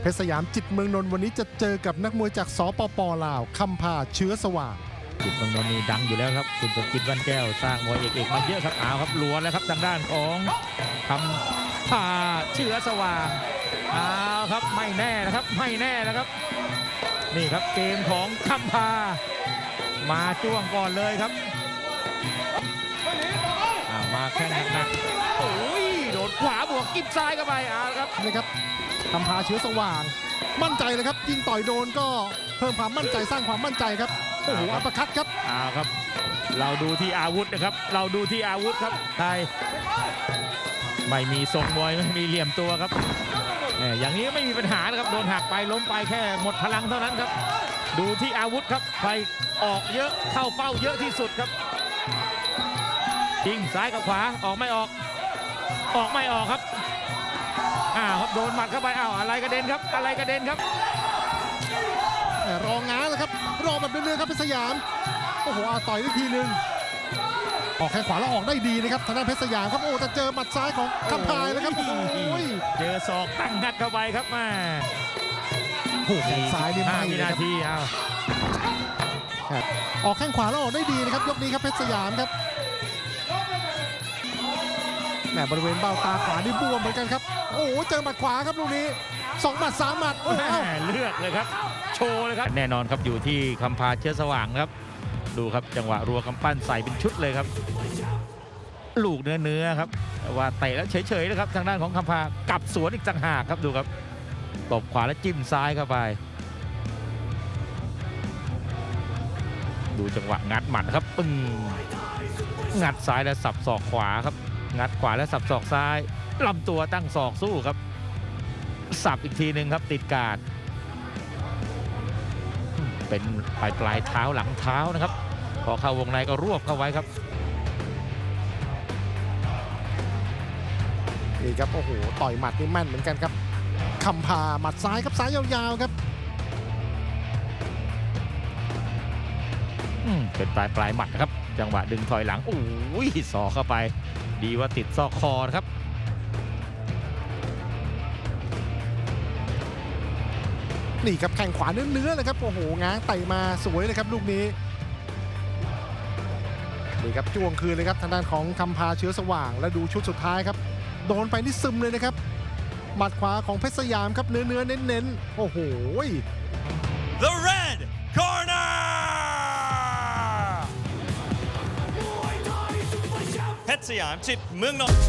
เพชรสยามจิตเมืองนนท์วันนี้จะเจอกับนักมวยจากสปปลาวคำพาเชื้อสว่างจิตเมืองนนท์นี่ดังอยู่แล้วครับคุณสมจิตวันแก้วสร้างมวยเอกๆมาเยอะครับเอาครับลัวแล้วครับทางด้านของคำพาเชื้อสว่างเอาครับไม่แน่นะครับไม่แน่นะครับ นี่ครับเกมของคำพา มาจ้วงก่อนเลยครับมาแข้งหนักๆโอ้ยโดนข วาบวกกิบซ้ายเข้าไปเอาละครับนะครับคำพาเชื้อสว่าง มั่นใจเลยครับยิงต่อยโดนก็เพิ่มความมั่นใจสร้างความมั่นใจครับโอ้โหอัปเปอร์คัตครับเอาครับ เราดูที่อาวุธนะครับ เราดูที่อาวุธครับไทยไม่มีทรงมวยไม่มีเหลี่ยมตัวครับแหมอย่างนี้ไม่มีปัญหานะครับโดนหักไปล้มไปแค่หมดพลังเท่านั้นครับ ดูที่อาวุธครับใครออกเยอะเข้าเป้าเยอะที่สุดครับยิงซ้ายกับขวาออกไม่ออก ออกไม่ออกครับอ้าวครับโดนหมัดเข้าไปอ้าวอะไรกระเด็นครับ อะไรกระเด็นครับแหม่รองง้างเลยครับรอแบบเรื่อยๆครับเพชรสยามโอ้โหอาต่อยได้ทีหนึ่งออกแข้งขวาแล้วออกได้ดีนะครับทางด้านเพชรสยามครับโอ้แต่เจอหมัดซ้ายของคำพายแล้วครับโอ้ยเจอศอกตั้งงัดเข้าไปครับแมาโอ้โหแข้งซ้ายนี่ห้าไม่วิเลยนาครับทีเอาออกแข้งขวาแล้วออกได้ดีนะครับยกนี้ครับเพชรสยามครับ แหมบริเวณเบ้าตาขวานี่บวมเหมือนกันครับ โอ้โหเจอหมัดขวาครับลูกนี้สองหมัดสามหมัดโอ้โหเอ้าแม่เลือกเลยครับ โชว์เลยครับ แน่นอนครับอยู่ที่คำพาเชื้อสว่างครับ ดูครับจังหวะรัวกำปั้นใส่เป็นชุดเลยครับ ลูกเนื้อเนื้อๆครับแต่ว่าเตะแล้วเฉยๆนะครับ ทางด้านของคำพากลับสวนอีกต่างหากครับดูครับตบขวาแล้วจิ้มซ้ายเข้าไป ดูจังหวะงัดหมัดครับปึ้งงัดซ้ายแล้วสับศอกขวาครับ งัดขวาแล้วสับศอกซ้ายลำตัวตั้งศอกสู้ครับ สับอีกทีหนึ่งครับติดการดอืมเป็นปลายปลายเท้าหลังเท้านะครับ พอเข้าวงในก็รวบเข้าไว้ครับนี่ครับโอ้โหต่อยหมัดนี่แม่นเหมือนกันครับคำพาหมัดซ้ายครับซ้ายยาวๆครับอืมเป็นปลายปลายหมัดนะครับ จังหวะดึงถอยหลังโอ้ยสอกเข้าไป ดีว่าติดซอกคอนะครับ นี่ครับแข้งขวาเนื้อๆเลยครับ โอ้โห ง้างไต่มาสวยเลยครับลูกนี้ นี่ครับจ้วงคืนเลยครับทางด้านของคำพาเชื้อสว่าง และดูชุดสุดท้ายครับ โดนไปนี่ซึมเลยนะครับ หมัดขวาของเพชรสยามครับเนื้อๆเน้นๆ โอ้โห the red corner เพชรสยามจิตเมืองนนท์